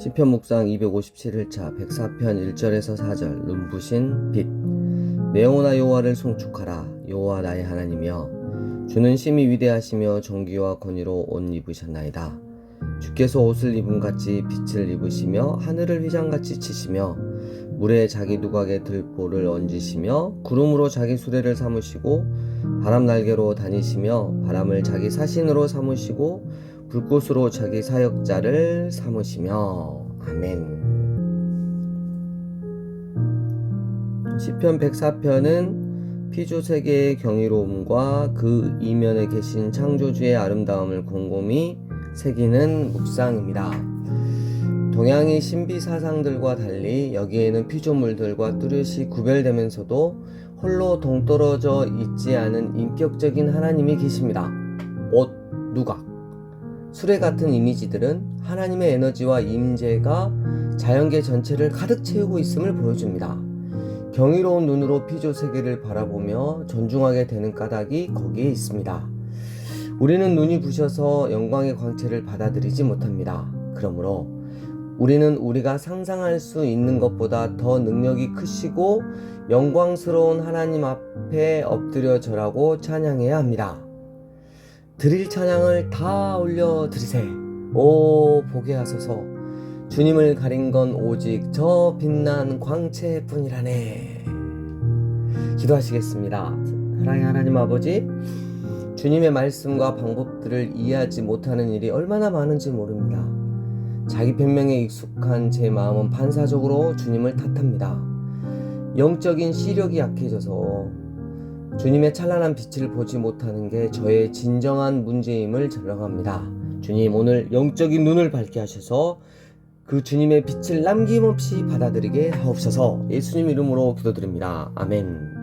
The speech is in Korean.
시편 묵상 257일차 104편 1절에서 4절 눈부신 빛. 내 영혼아 여호와를 송축하라. 여호와 나의 하나님이여 주는 심히 위대하시며 정기와 권위로 옷 입으셨나이다. 주께서 옷을 입은 같이 빛을 입으시며 하늘을 휘장같이 치시며 물에 자기 누각에 들보를 얹으시며 구름으로 자기 수레를 삼으시고 바람 날개로 다니시며 바람을 자기 사신으로 삼으시고 불꽃으로 자기 사역자를 삼으시며 아멘. 시편 104편은 피조 세계의 경이로움과 그 이면에 계신 창조주의 아름다움을 곰곰이 새기는 묵상입니다. 동양의 신비 사상들과 달리 여기에는 피조물들과 뚜렷이 구별되면서도 홀로 동떨어져 있지 않은 인격적인 하나님이 계십니다. 옷, 누각, 수레 같은 이미지들은 하나님의 에너지와 임재가 자연계 전체를 가득 채우고 있음을 보여줍니다. 경이로운 눈으로 피조 세계를 바라보며 존중하게 되는 까닭이 거기에 있습니다. 우리는 눈이 부셔서 영광의 광채를 받아들이지 못합니다. 그러므로 우리는 우리가 상상할 수 있는 것보다 더 능력이 크시고 영광스러운 하나님 앞에 엎드려 절하고 찬양해야 합니다. 드릴 찬양을 다 올려 드리세. 오 보게 하소서. 주님을 가린 건 오직 저 빛난 광채뿐이라네. 기도하시겠습니다. 사랑의 하나님 아버지, 주님의 말씀과 방법들을 이해하지 못하는 일이 얼마나 많은지 모릅니다. 자기 변명에 익숙한 제 마음은 반사적으로 주님을 탓합니다. 영적인 시력이 약해져서 주님의 찬란한 빛을 보지 못하는 게 저의 진정한 문제임을 절망합니다. 주님 오늘 영적인 눈을 밝게 하셔서 그 주님의 빛을 남김없이 받아들이게 하옵소서 예수님 이름으로 기도드립니다. 아멘.